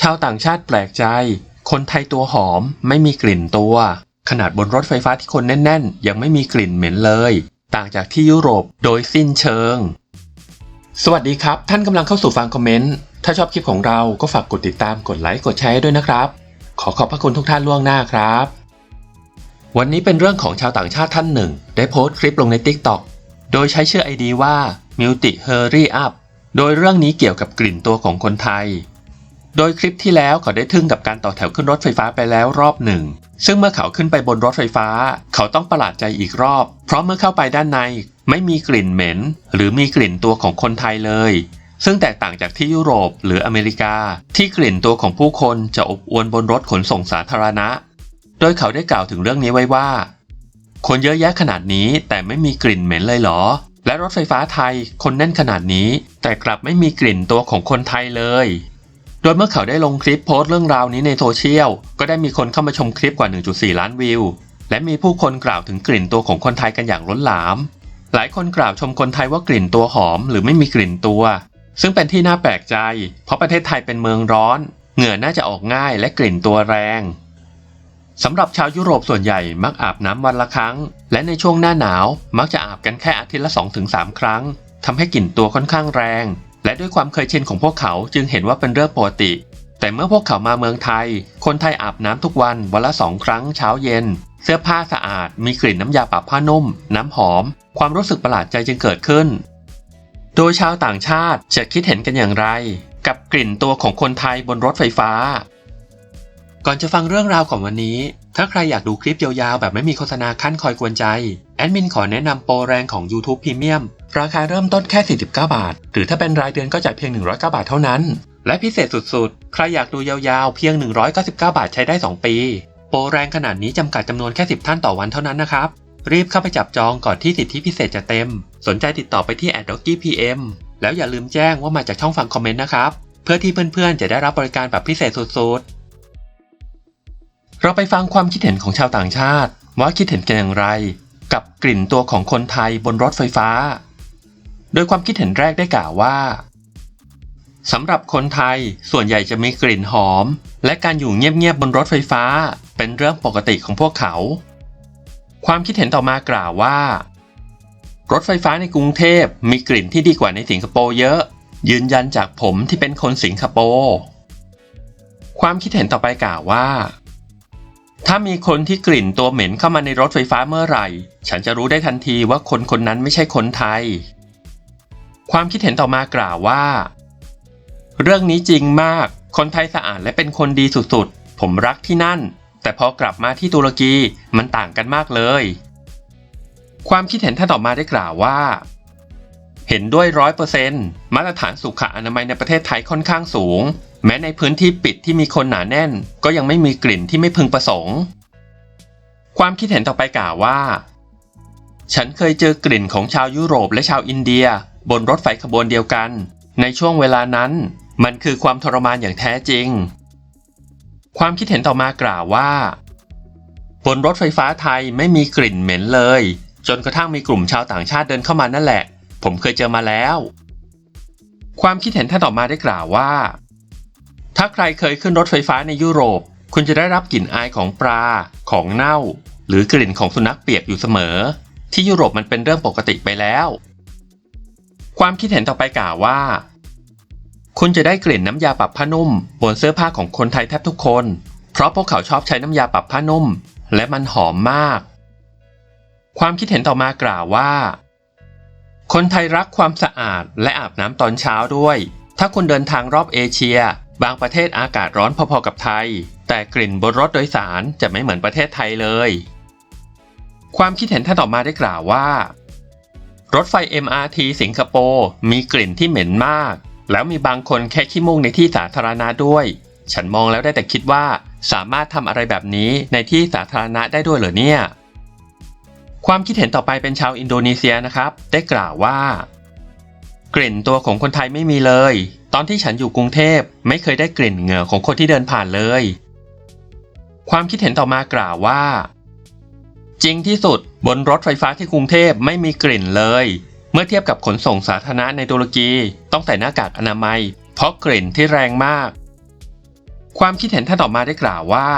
ชาวต่างชาติแปลกใจ คนไทยตัวหอมไม่มีกลิ่นตัว ขนาดบนรถไฟฟ้าที่คนแน่น ๆ ยังไม่มีกลิ่นเหม็นเลย ต่างจากที่ยุโรปโดยสิ้นเชิง สวัสดีครับ ท่านกำลังเข้าสู่ฟังคอมเมนต์ ถ้าชอบคลิปของเราก็ฝากกดติดตามกดไลค์กดแชร์ด้วยนะครับ ขอขอบพระคุณทุกท่านล่วงหน้าครับ วันนี้เป็นเรื่องของชาวต่างชาติท่านหนึ่ง ได้โพสต์คลิปลงใน TikTok โดยใช้ชื่อไอดีว่า Multi Hurry Up โดยเรื่องนี้เกี่ยวกับกลิ่นตัวของคนไทย โดยคลิปที่แล้วเขาได้ทึ่งกับการต่อแถวขึ้นรถไฟฟ้าไปแล้วรอบหนึ่ง ซึ่งเมื่อเขาขึ้นไปบนรถไฟฟ้า เขาต้องประหลาดใจอีกรอบ เพราะเมื่อเข้าไปด้านใน ไม่มีกลิ่นเหม็น หรือมีกลิ่นตัวของคนไทยเลย ซึ่งแตกต่างจากที่ยุโรปหรืออเมริกา ที่กลิ่นตัวของผู้คนจะอบอวลบนรถขนส่งสาธารณะ โดยเขาได้กล่าวถึงเรื่องนี้ไว้ว่า คนเยอะแยะขนาดนี้แต่ไม่มีกลิ่นเหม็นเลยเหรอ และรถไฟฟ้าไทยคนแน่นขนาดนี้ แต่กลับไม่มีกลิ่นตัวของคนไทยเลย โดยเมื่อเขาได้ลงคลิปโพสต์เรื่องราวนี้ในโซเชียล ก็ได้มีคนเข้ามาชมคลิปกว่า 1.4 ล้านวิว และมีผู้คนกล่าวถึงกลิ่นตัวของคนไทยกันอย่างล้นหลาม หลายคนกล่าวชมคนไทยว่ากลิ่นตัวหอมหรือไม่มีกลิ่นตัว ซึ่งเป็นที่น่าแปลกใจ เพราะประเทศไทยเป็นเมืองร้อน เหงื่อน่าจะออกง่ายและกลิ่นตัวแรงสำหรับชาวยุโรปส่วนใหญ่มักอาบน้ำวันละครั้ง และในช่วงหน้าหนาวมักจะอาบกันแค่อาทิตย์ละ 2-3 ครั้งทำให้กลิ่นตัวค่อนข้างแรง และด้วยความเคยชินของพวกเขาจึงเห็นว่าเป็นเรื่องปกติ แต่เมื่อพวกเขามาเมืองไทย คนไทยอาบน้ำทุกวันวันละสองครั้งเช้าเย็น เสื้อผ้าสะอาด มีกลิ่นน้ำยาปรับผ้านุ่ม น้ำหอม ความรู้สึกประหลาดใจจึงเกิดขึ้น โดยชาวต่างชาติจะคิดเห็นกันอย่างไร กับกลิ่นตัวของคนไทยบนรถไฟฟ้า ก่อนจะฟังเรื่องราวของวันนี้ ถ้าใครอยากดูคลิปยาวๆ แบบไม่มีโฆษณาขั้นคอยกวนใจ แอดมินขอแนะนำโปรแรงของ YouTube Premium ราคาเริ่มต้นแค่ 49 บาท หรือถ้าเป็นรายเดือนก็จ่ายเพียง 109 บาทเท่านั้น และพิเศษสุดๆ ใครอยากดูยาวๆ เพียง 199 บาทใช้ได้ 2 ปี โปรแรงขนาดนี้จำกัดจำนวนแค่ 10 ท่านต่อวันเท่านั้นนะครับ รีบเข้าไปจับจองก่อนที่สิทธิพิเศษจะเต็ม สนใจติดต่อไปที่ a d d o g g y PM แล้วอย่าลืมแจ้งว่ามาจากช่องฟังคอมเมนต์นะครับ เพื่อที่เพื่อนๆจะได้รับบริการแบบพิเศษสุดๆ เราไปฟังความคิดเห็นของชาวต่างชาติ ว่าคิดเห็นกันอย่างไร กับกลิ่นตัวของคนไทยบนรถไฟฟ้า โดยความคิดเห็นแรกได้กล่าวว่าสำหรับคนไทยส่วนใหญ่จะมีกลิ่นหอม และการอยู่เงียบๆบนรถไฟฟ้า เป็นเรื่องปกติของพวกเขา ความคิดเห็นต่อมากล่าวว่า รถไฟฟ้าในกรุงเทพมีกลิ่นที่ดีกว่าในสิงคโปร์เยอะ ยืนยันจากผมที่เป็นคนสิงคโปร์ความคิดเห็นต่อไปกล่าวว่า ถ้ามีคนที่กลิ่นตัวเหม็นเข้ามาในรถไฟฟ้าเมื่อไหร่ ฉันจะรู้ได้ทันทีว่าคนคนนั้นไม่ใช่คนไทย ความคิดเห็นต่อมากล่าวว่า เรื่องนี้จริงมาก คนไทยสะอาดและเป็นคนดีสุดๆ ผมรักที่นั่น แต่พอกลับมาที่ตุรกีมันต่างกันมากเลย ความคิดเห็นท่านต่อมาได้กล่าวว่า เห็นด้วยร้อยเปอร์เซ็นต์มาตรฐานสุขอนามัยในประเทศไทยค่อนข้างสูง แม้ในพื้นที่ปิดที่มีคนหนาแน่น ก็ยังไม่มีกลิ่นที่ไม่พึงประสงค์ ความคิดเห็นต่อไปกล่าวว่า ฉันเคยเจอกลิ่นของชาวยุโรปและชาวอินเดีย บนรถไฟขบวนเดียวกัน ในช่วงเวลานั้น มันคือความทรมานอย่างแท้จริง ความคิดเห็นต่อมากล่าวว่า บนรถไฟฟ้าไทยไม่มีกลิ่นเหม็นเลย จนกระทั่งมีกลุ่มชาวต่างชาติเดินเข้ามานั่นแหละ ผมเคยเจอมาแล้ว ความคิดเห็นท่านต่อมาได้กล่าวว่า ถ้าใครเคยขึ้นรถไฟฟ้าในยุโรป คุณจะได้รับกลิ่นอายของปลา ของเน่า หรือกลิ่นของสุนัขเปียกอยู่เสมอ ที่ยุโรปมันเป็นเรื่องปกติไปแล้ว ความคิดเห็นต่อไปกล่าวว่า คุณจะได้กลิ่นน้ำยาปรับผ้านุ่ม บนเสื้อผ้าของคนไทยแทบทุกคน เพราะพวกเขาชอบใช้น้ำยาปรับผ้านุ่ม และมันหอมมาก ความคิดเห็นต่อมากล่าวว่า คนไทยรักความสะอาดและอาบน้ำตอนเช้าด้วย ถ้าคุณเดินทางรอบเอเชีย บางประเทศอากาศร้อนพอๆกับไทย แต่กลิ่นบนรถโดยสารจะไม่เหมือนประเทศไทยเลย ความคิดเห็นท่านต่อมาได้กล่าวว่า รถไฟ MRT สิงคโปร์มีกลิ่นที่เหม็นมาก แล้วมีบางคนแค่ขี้มูกในที่สาธารณะด้วย ฉันมองแล้วได้แต่คิดว่าสามารถทำอะไรแบบนี้ในที่สาธารณะได้ด้วยเหรอเนี่ย ความคิดเห็นต่อไปเป็นชาวอินโดนีเซียนะครับ ได้กล่าวว่า กลิ่นตัวของคนไทยไม่มีเลย ตอนที่ฉันอยู่กรุงเทพไม่เคยได้กลิ่นเหงื่อของคนที่เดินผ่านเลย ความคิดเห็นต่อมากล่าวว่า จริงที่สุดบนรถไฟฟ้าที่กรุงเทพไม่มีกลิ่นเลย เมื่อเทียบกับขนส่งสาธารณะในตุรกีต้องใส่หน้ากากอนามัย เพราะกลิ่นที่แรงมาก ความคิดเห็นท่านต่อมาได้กล่าวว่า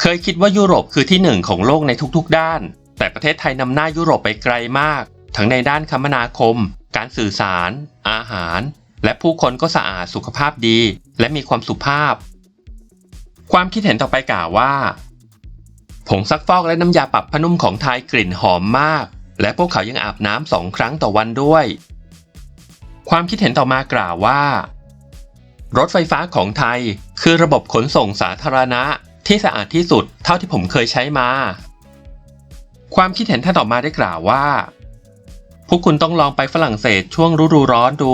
เคยคิดว่ายุโรปคือที่หนึ่งของโลกในทุกๆ ด้าน แต่ประเทศไทยนำหน้ายุโรปไปไกลมาก ทั้งในด้านคมนาคม การสื่อสาร อาหาร และผู้คนก็สะอาดสุขภาพดี และมีความสุภาพ ความคิดเห็นต่อไปกล่าวว่า ผงซักฟอกและน้ำยาปรับผ้านุ่มของไทยกลิ่นหอมมาก และพวกเขายังอาบน้ำสองครั้งต่อวันด้วย ความคิดเห็นต่อมากล่าวว่า รถไฟฟ้าของไทย คือระบบขนส่งสาธารณะที่สะอาดที่สุดเท่าที่ผมเคยใช้มา ความคิดเห็นท่านต่อมาได้กล่าวว่า พวกคุณต้องลองไปฝรั่งเศสช่วงฤดูร้อนดู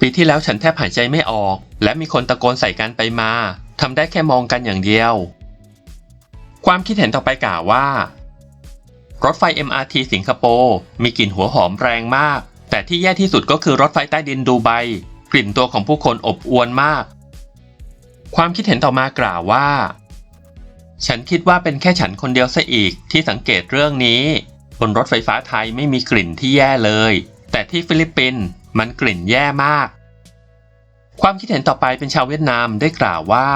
ปีที่แล้วฉันแทบหายใจไม่ออก และมีคนตะโกนใส่กันไปมาทำได้แค่มองกันอย่างเดียว ความคิดเห็นต่อไปกล่าวว่า รถไฟ MRT สิงคโปร์มีกลิ่นหัวหอมแรงมาก แต่ที่แย่ที่สุดก็คือรถไฟใต้ดินดูไบกลิ่นตัวของผู้คนอบอวลมาก ความคิดเห็นต่อมากล่าวว่า ฉันคิดว่าเป็นแค่ฉันคนเดียวซะอีกที่สังเกตเรื่องนี้ บนรถไฟฟ้าไทยไม่มีกลิ่นที่แย่เลย แต่ที่ฟิลิปปินส์มันกลิ่นแย่มาก ความคิดเห็นต่อไปเป็นชาวเวียดนามได้กล่าวว่า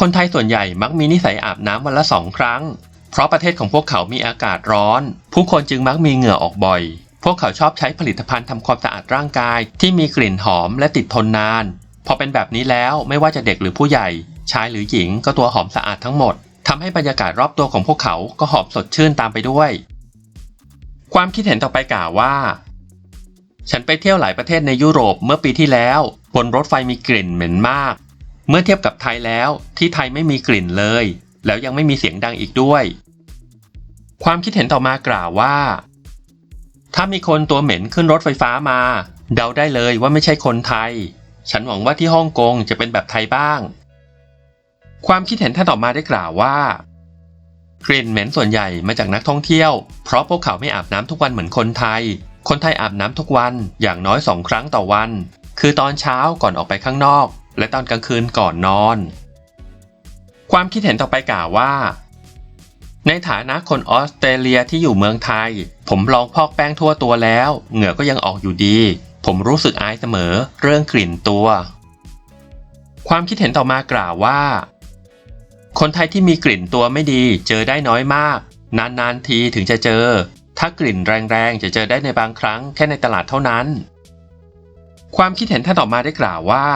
คนไทยส่วนใหญ่มักมีนิสัยอาบน้ำวันละสองครั้ง เพราะประเทศของพวกเขามีอากาศร้อน ผู้คนจึงมักมีเหงื่อออกบ่อย พวกเขาชอบใช้ผลิตภัณฑ์ทำความสะอาดร่างกาย ที่มีกลิ่นหอมและติดทนนาน พอเป็นแบบนี้แล้วไม่ว่าจะเด็กหรือผู้ใหญ่ชายหรือหญิงก็ตัวหอมสะอาดทั้งหมด ทำให้บรรยากาศรอบตัวของพวกเขาก็หอมสดชื่นตามไปด้วย ความคิดเห็นต่อไปกล่าวว่า ฉันไปเที่ยวหลายประเทศในยุโรปเมื่อปีที่แล้ว บนรถไฟมีกลิ่นเหม็นมาก เมื่อเทียบกับไทยแล้วที่ไทยไม่มีกลิ่นเลย แล้วยังไม่มีเสียงดังอีกด้วย ความคิดเห็นต่อมากล่าวว่า ถ้ามีคนตัวเหม็นขึ้นรถไฟฟ้ามา เดาได้เลยว่าไม่ใช่คนไทย ฉันหวังว่าที่ฮ่องกงจะเป็นแบบไทยบ้าง ความคิดเห็นท่านต่อมาได้กล่าวว่า กลิ่นเหม็นส่วนใหญ่มาจากนักท่องเที่ยว เพราะพวกเขาไม่อาบน้ำทุกวันเหมือนคนไทย คนไทยอาบน้ำทุกวันอย่างน้อยสองครั้งต่อวัน คือตอนเช้าก่อนออกไปข้างนอก และตอนกลางคืนก่อนนอน ความคิดเห็นต่อไปกล่าวว่า ในฐานะคนออสเตรเลียที่อยู่เมืองไทย ผมลองพอกแป้งทั่วตัวแล้ว เหงื่อก็ยังออกอยู่ดี ผมรู้สึกอายเสมอ เรื่องกลิ่นตัว ความคิดเห็นต่อมากล่าวว่า คนไทยที่มีกลิ่นตัวไม่ดีเจอได้น้อยมาก นานๆทีถึงจะเจอ ถ้ากลิ่นแรงๆจะเจอได้ในบางครั้งแค่ในตลาดเท่านั้น ความคิดเห็นท่านต่อมาได้กล่าวว่า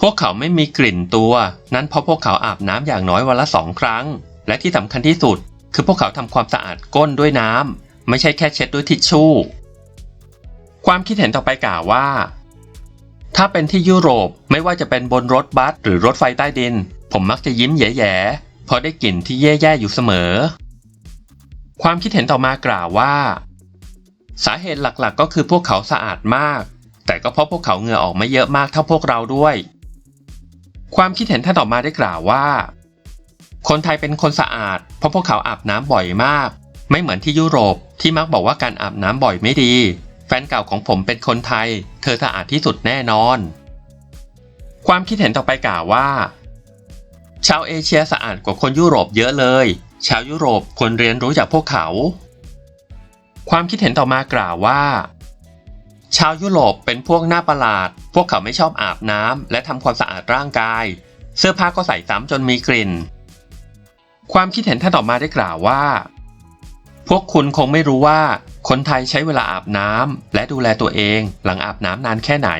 พวกเขาไม่มีกลิ่นตัว นั้นเพราะพวกเขาอาบน้ำอย่างน้อยวันละสองครั้ง และที่สำคัญที่สุด คือพวกเขาทำความสะอาดก้นด้วยน้ำไม่ใช่แค่เช็ดด้วยทิชชู่ ความคิดเห็นต่อไปกล่าวว่าถ้าเป็นที่ยุโรปไม่ว่าจะเป็นบนรถบัสหรือรถไฟใต้ดิน ผมมักจะยิ้มแย่ๆเพราะได้กลิ่นที่แย่ๆอยู่เสมอ ความคิดเห็นต่อมากล่าวว่า สาเหตุหลักๆ ก็คือพวกเขาสะอาดมาก แต่ก็เพราะพวกเขาเหงื่อออกไม่เยอะมากเท่าพวกเราด้วย ความคิดเห็นท่านต่อมาได้กล่าวว่า คนไทยเป็นคนสะอาด เพราะพวกเขาอาบน้ำบ่อยมาก ไม่เหมือนที่ยุโรปที่มักบอกว่าการอาบน้ำบ่อยไม่ดี แฟนเก่าของผมเป็นคนไทย เธอสะอาดที่สุดแน่นอน ความคิดเห็นต่อไปกล่าวว่า ชาวเอเชียสะอาดกว่าคนยุโรปเยอะเลย ชาวยุโรปควรเรียนรู้จากพวกเขา ความคิดเห็นต่อมากล่าวว่า ชาวยุโรปเป็นพวกหน้าประหลาด พวกเขาไม่ชอบอาบน้ำและทำความสะอาดร่างกาย เสื้อผ้าก็ใส่ซ้ำจนมีกลิ่น ความคิดเห็นท่านต่อมาได้กล่าวว่า พวกคุณคงไม่รู้ว่า คนไทยใช้เวลาอาบน้ำและดูแลตัวเองหลังอาบน้ำนานแค่ไหน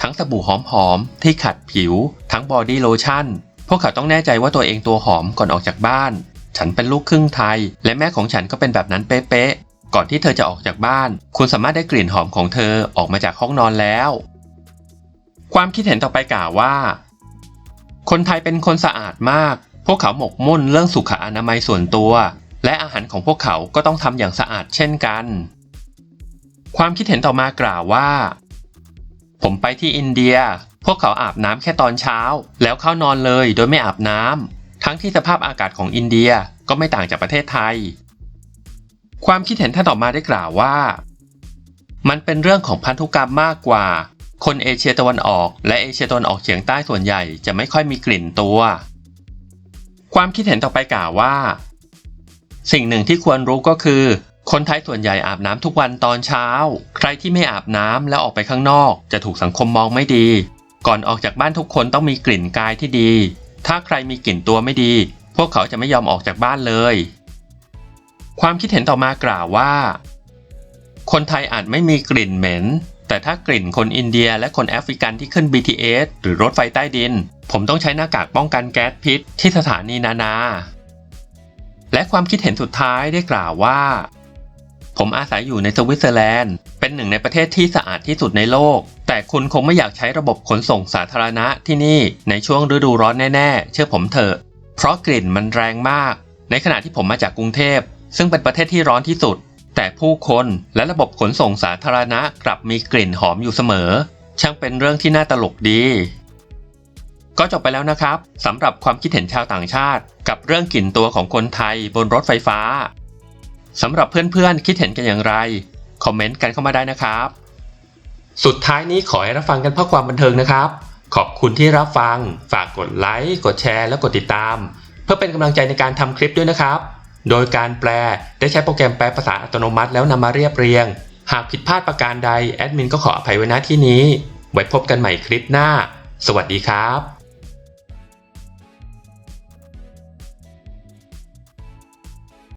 ทั้งสบู่หอมๆที่ขัดผิว ทั้งบอดี้โลชั่น พวกเขาต้องแน่ใจว่าตัวเองตัวหอมก่อนออกจากบ้าน ฉันเป็นลูกครึ่งไทย และแม่ของฉันก็เป็นแบบนั้นเป๊ะๆ ก่อนที่เธอจะออกจากบ้าน คุณสามารถได้กลิ่นหอมของเธอออกมาจากห้องนอนแล้ว ความคิดเห็นต่อไปกล่าวว่า คนไทยเป็นคนสะอาดมาก พวกเขาหมกมุ่นเรื่องสุขอนามัยส่วนตัว และอาหารของพวกเขาก็ต้องทำอย่างสะอาดเช่นกัน ความคิดเห็นต่อมากล่าวว่า ผมไปที่อินเดีย พวกเขาอาบน้ำแค่ตอนเช้า แล้วเข้านอนเลยโดยไม่อาบน้ำทั้งที่สภาพอากาศของอินเดียก็ไม่ต่างจากประเทศไทย ความคิดเห็นท่านต่อมาได้กล่าวว่า มันเป็นเรื่องของพันธุกรรมมากกว่า คนเอเชียตะวันออก และเอเชียตะวันออกเฉียงใต้ส่วนใหญ่จะไม่ค่อยมีกลิ่นตัว ความคิดเห็นต่อไปกล่าวว่า สิ่งหนึ่งที่ควรรู้ก็คือคนไทยส่วนใหญ่อาบน้ำทุกวันตอนเช้า ใครที่ไม่อาบน้ำแล้วออกไปข้างนอก จะถูกสังคมมองไม่ดี ก่อนออกจากบ้านทุกคนต้องมีกลิ่นกายที่ดี ถ้าใครมีกลิ่นตัวไม่ดี พวกเขาจะไม่ยอมออกจากบ้านเลย ความคิดเห็นต่อมากล่าวว่า คนไทยอาจไม่มีกลิ่นเหม็น แต่ถ้ากลิ่นคนอินเดียและคนแอฟริกันที่ขึ้น BTS หรือรถไฟใต้ดิน ผมต้องใช้หน้ากากป้องกันแก๊สพิษ ที่สถานีนานา และความคิดเห็นสุดท้ายได้กล่าวว่า ผมอาศัยอยู่ในสวิตเซอร์แลนด์ เป็นหนึ่งในประเทศที่สะอาดที่สุดในโลก แต่คุณคงไม่อยากใช้ระบบขนส่งสาธารณะที่นี่ในช่วงฤดูร้อนแน่ๆ เชื่อผมเถอะ เพราะกลิ่นมันแรงมาก ในขณะที่ผมมาจากกรุงเทพ ซึ่งเป็นประเทศที่ร้อนที่สุด แต่ผู้คนและระบบขนส่งสาธารณะกลับมีกลิ่นหอมอยู่เสมอ ช่างเป็นเรื่องที่น่าตลกดี ก็จบไปแล้วนะครับสำหรับความคิดเห็นชาวต่างชาติ กับเรื่องกลิ่นตัวของคนไทยบนรถไฟฟ้าสำหรับเพื่อนๆคิดเห็นกันอย่างไร คอมเมนต์กันเข้ามาได้นะครับ สุดท้ายนี้ขอให้รับฟังกันเพื่อความบันเทิงนะครับ ขอบคุณที่รับฟัง ฝากกดไลค์ กดแชร์ และกดติดตาม เพื่อเป็นกำลังใจในการทำคลิปด้วยนะครับ โดยการแปลได้ใช้โปรแกรมแปลภาษาอัตโนมัติแล้วนำมาเรียบเรียง หากผิดพลาดประการใดแอดมินก็ขออภัยไว้ณที่นี้ ไว้พบกันใหม่คลิปหน้า สวัสดีครับ